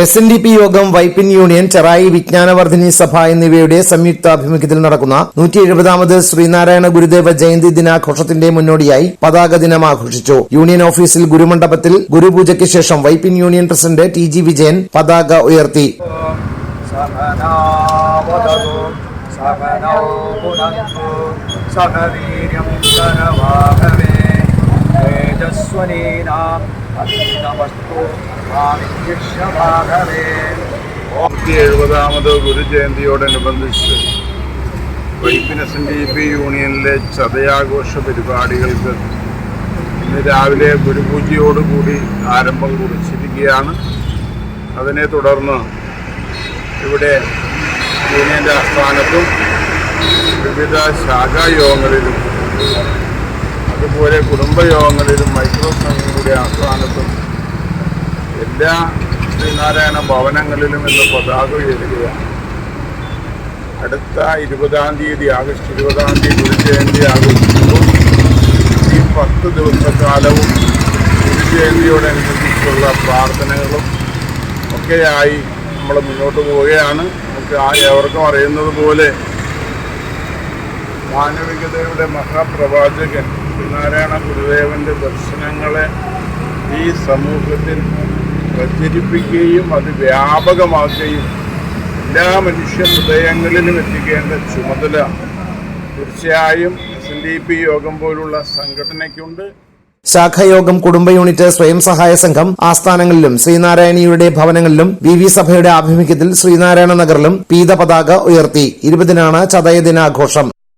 S N D P യോഗം Vypin union Cherai Vijnanavardhini സഭ എന്നിവയുടെ സംയുക്താഭിമുഖ്യത്തിൽ നടക്കുന്ന നൂറ്റി എഴുപതാമത് ശ്രീനാരായണ ഗുരുദേവ ജയന്തി ദിനാഘോഷത്തിന്റെ മുന്നോടിയായി പതാക ദിനം ആഘോഷിച്ചു. യൂണിയൻ ഓഫീസിൽ ഗുരുമണ്ഡപത്തിൽ ഗുരുപൂജയ്ക്ക് ശേഷം Vypin union president T G Vijayan പതാക ഉയർത്തി. നൂറ്റി എഴുപതാമത് ഗുരുജയന്തിയോടനുബന്ധിച്ച് എൻ ഡി പി യൂണിയനിലെ ചതയാഘോഷ പരിപാടികൾക്ക് ഇന്ന് രാവിലെ ഗുരുപൂജയോടുകൂടി ആരംഭം കുറിച്ചിരിക്കുകയാണ്. അതിനെ തുടർന്ന് ഇവിടെ യൂണിയന്റെ ആസ്ഥാനത്തും വിവിധ ശാഖായോഗങ്ങളിലും അതുപോലെ കുടുംബയോഗങ്ങളിലും മൈക്രോ സംഘങ്ങളുടെ ആസ്ഥാനത്തും എല്ലാ ശ്രീനാരായണ ഭവനങ്ങളിലും ഇന്ന് പതാക ഉയരുകയാണ്. അടുത്ത ഇരുപതാം തീയതി ആഗസ്റ്റ് ഇരുപതാം തീയതി ഗുരുജയന്തി ആഘോഷിക്കുമ്പോൾ ഈ പത്ത് ദിവസക്കാലവും ഗുരുജയന്തിയോടനുബന്ധിച്ചുള്ള പ്രാർത്ഥനകളും ഒക്കെയായി നമ്മൾ മുന്നോട്ട് പോവുകയാണ്. നമുക്ക് ആ ഏവർക്കും അറിയുന്നത് പോലെ മാനവികതയുടെ മഹാപ്രവാചകൻ ശ്രീനാരായണ ഗുരുദേവന്റെ ദർശനങ്ങളെ ഈ സമൂഹത്തിൽ പ്രചരിപ്പിക്കുകയും അത് വ്യാപകമാക്കുകയും എല്ലാ മനുഷ്യ ഹൃദയങ്ങളിലും എത്തിക്കേണ്ട ചുമതല തീർച്ചയായും എസ് എൻ ഡി പി യോഗം പോലുള്ള സംഘടനയ്ക്കുണ്ട്. ശാഖായോഗം കുടുംബ യൂണിറ്റ് സ്വയം സഹായ സംഘം ആസ്ഥാനങ്ങളിലും ശ്രീനാരായണിയുടെ ഭവനങ്ങളിലും വി വി സഭയുടെ ആഭിമുഖ്യത്തിൽ ശ്രീനാരായണ നഗറിലും പീത പതാക ഉയർത്തി. ഇരുപതിനാണ് ചതയ ദിനാഘോഷം